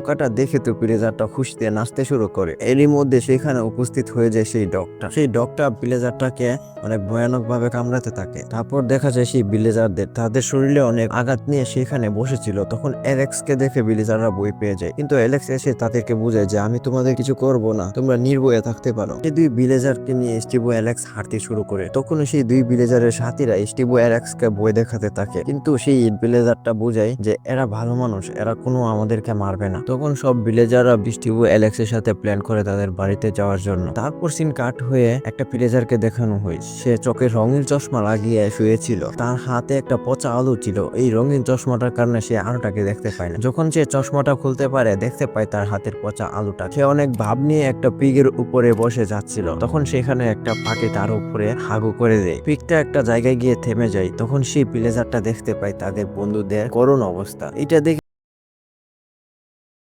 পোকাটা দেখে তো প্লেজারটা খুশিতে নাচতে শুরু করে। এরই মধ্যে সেখানে উপস্থিত হয়ে যায় সেই ডগটা। সেই ডগটা প্লেজারটাকে অনেক ভয়ানক ভাবে কামড়াতে থাকে। তারপর দেখা যায় সেই বিলেজারদের তাদের শরীরে অনেক আঘাত নিয়ে সেখানে বসেছিল। তখন অ্যালেক্সকে দেখে বিলেজাররা বই পেয়ে যায়। কিন্তু অ্যালেক্স এসে তাদেরকে বোঝায় যে, আমি তোমাদের কিছু করব না। তোমরা নির্ভয়ে থাকতে পারো। সেই দুই বিলেজারকে নিয়ে স্টিভো অ্যালেক্স হাঁটতে শুরু করে। তখন সেই দুই বিলেজারের সাথীরা স্টিভো অ্যালেক্সকে বই দেখাতে থাকে। কিন্তু সেই বিলেজারটা বোঝায় যে, এরা ভালো মানুষ। এরা কোনো আমাদেরকে মারবে না। তখন সব বিলেজাররা স্টিভো অ্যালেক্সের সাথে প্ল্যান করে তাদের বাড়িতে যাওয়ার জন্য। তারপর সিন কাট হয়ে একটা প্লেজারকে দেখানো হয়। সে চোখে রঙিন চশমা লাগিয়ে শুয়েছিল। তার হাতে একটা পচা আলু ছিল। এই রঙিন চশমাটার কারণে সে আলুটাকে দেখতে পায় না। যখন সে চশমাটা খুলতে পারে, দেখতে পায় তার হাতের পচা আলুটা। সে অনেক ভাব নিয়ে একটা পিগের উপরে বসে যাচ্ছিল। তখন সেখানে একটা পাখি তার উপরে হাগু করে দেয়। পিকটা একটা জায়গায় গিয়ে থেমে যায়। তখন সেই প্লেজারটা দেখতে পায় তাদের বন্ধুদের করুণ অবস্থা। এটা দেখে